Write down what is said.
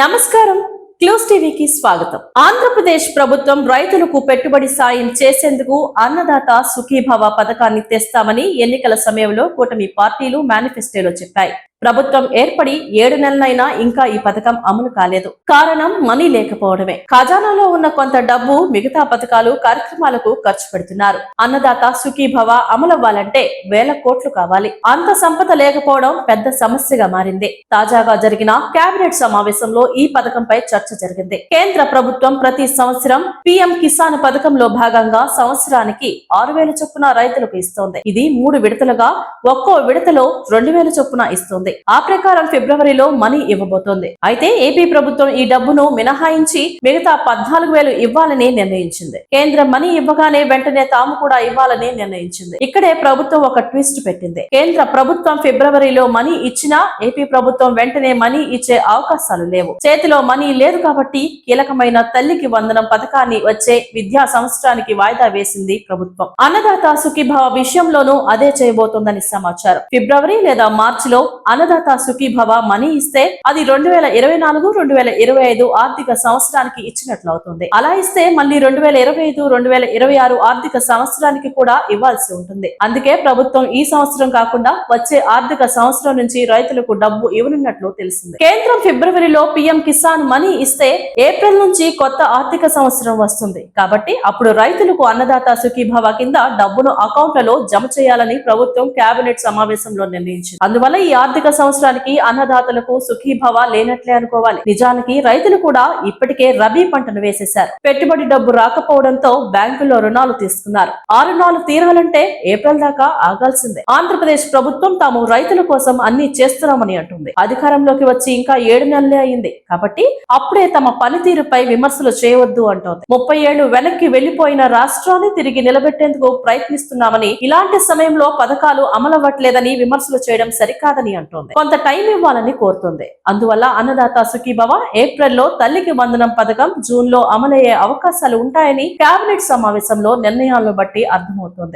నమస్కారం. క్లూస్ టీవీకి స్వాగతం. ఆంధ్రప్రదేశ్ ప్రభుత్వం రైతులకు పెట్టుబడి సాయం చేసేందుకు అన్నదాత సుఖీభవ పథకాన్ని తెస్తామని ఎన్నికల సమయంలో కూటమి పార్టీలు మేనిఫెస్టోలో చెప్పాయి. ప్రభుత్వం ఏర్పడి ఏడు నెలలైనా ఇంకా ఈ పథకం అమలు కాలేదు. కారణం మనీ లేకపోవడమే. ఖజానాలో ఉన్న కొంత డబ్బు మిగతా పథకాలు కార్యక్రమాలకు ఖర్చు పెడుతున్నారు. అన్నదాత సుఖీభవ అమలవ్వాలంటే వేల కోట్లు కావాలి. అంత సంపద లేకపోవడం పెద్ద సమస్యగా మారింది. తాజాగా జరిగిన కేబినెట్ సమావేశంలో ఈ పథకంపై చర్చ జరిగింది. కేంద్ర ప్రభుత్వం ప్రతి సంవత్సరం పీఎం కిసాన్ పథకంలో భాగంగా సంవత్సరానికి ఆరు వేల చొప్పున రైతులకు ఇస్తోంది. ఇది మూడు విడతలుగా ఒక్కో విడతలో రెండు వేల చొప్పున ఇస్తోంది. ఆ ప్రకారం ఫిబ్రవరిలో మనీ ఇవ్వబోతోంది. అయితే ఏపీ ప్రభుత్వం ఈ డబ్బును మినహాయించి మిగతా పద్నాలుగు వేలు ఇవ్వాలని నిర్ణయించింది. కేంద్రం మనీ ఇవ్వగానే వెంటనే తాము కూడా ఇవ్వాలని నిర్ణయించింది. ఇక్కడే ప్రభుత్వం ఒక ట్విస్ట్ పెట్టింది. కేంద్ర ప్రభుత్వం ఫిబ్రవరిలో మనీ ఇచ్చినా ఏపీ ప్రభుత్వం వెంటనే మనీ ఇచ్చే అవకాశాలు లేవు. చేతిలో మనీ లేదు కాబట్టి కీలకమైన తల్లికి వందనం పథకాన్ని వచ్చే విద్యా సంవత్సరానికి వాయిదా వేసింది ప్రభుత్వం. అన్నదాత సుఖీభావ విషయంలోనూ అదే చేయబోతోందని సమాచారం. ఫిబ్రవరి లేదా మార్చిలో అన్నదాత సుఖీభవ మనీ ఇస్తే అది రెండు వేల ఇరవై నాలుగు రెండు వేల ఇరవై ఐదు ఆర్థిక సంవత్సరానికి ఇచ్చినట్లు అవుతుంది. అలా ఇస్తే మళ్ళీ రెండు వేల ఇరవై ఐదు రెండు వేల ఇరవై ఆరు ఆర్థిక సంవత్సరానికి కూడా ఇవ్వాల్సి ఉంటుంది. అందుకే ప్రభుత్వం ఈ సంవత్సరం కాకుండా వచ్చే ఆర్థిక సంవత్సరం నుంచి రైతులకు డబ్బు ఇవ్వనున్నట్లు తెలిసింది. కేంద్రం ఫిబ్రవరిలో పిఎం కిసాన్ మనీ ఇస్తే ఏప్రిల్ నుంచి కొత్త ఆర్థిక సంవత్సరం వస్తుంది. కాబట్టి అప్పుడు రైతులకు అన్నదాత సుఖీభవ కింద డబ్బును అకౌంట్లలో జమ చేయాలని ప్రభుత్వం కేబినెట్ సమావేశంలో నిర్ణయించింది. అందువల్ల ఈ ఆర్థిక సంవత్సరానికి అన్నదాతలకు సుఖీభవ లేనట్లే అనుకోవాలి. నిజానికి రైతులు కూడా ఇప్పటికే రబీ పంటను వేసేశారు. పెట్టుబడి డబ్బు రాకపోవడంతో బ్యాంకుల్లో రుణాలు తీసుకున్నారు. ఆ రుణాలు తీరాలంటే ఏప్రిల్ దాకా ఆగాల్సిందే. ఆంధ్రప్రదేశ్ ప్రభుత్వం తాము రైతుల కోసం అన్ని చేస్తున్నామని అంటుంది. అధికారంలోకి వచ్చి ఇంకా ఏడు నెలలే అయింది. కాబట్టి అప్పుడే తమ పనితీరుపై విమర్శలు చేయవద్దు అంటోంది. ముప్పై ఏళ్ళు వెనక్కి వెళ్ళిపోయిన రాష్ట్రాన్ని తిరిగి నిలబెట్టేందుకు ప్రయత్నిస్తున్నామని ఇలాంటి సమయంలో పథకాలు అమలవ్వట్లేదని విమర్శలు చేయడం సరికాదని అంటోంది కొంత టైం ఇవ్వాలని కోరుతుంది. అందువల్ల అన్నదాత సుఖీభవ ఏప్రిల్లో తల్లికి వందనం పథకం జూన్లో అమలయ్యే అవకాశాలు ఉంటాయని కేబినెట్ సమావేశంలో నిర్ణయాలను బట్టి అర్థమవుతోంది.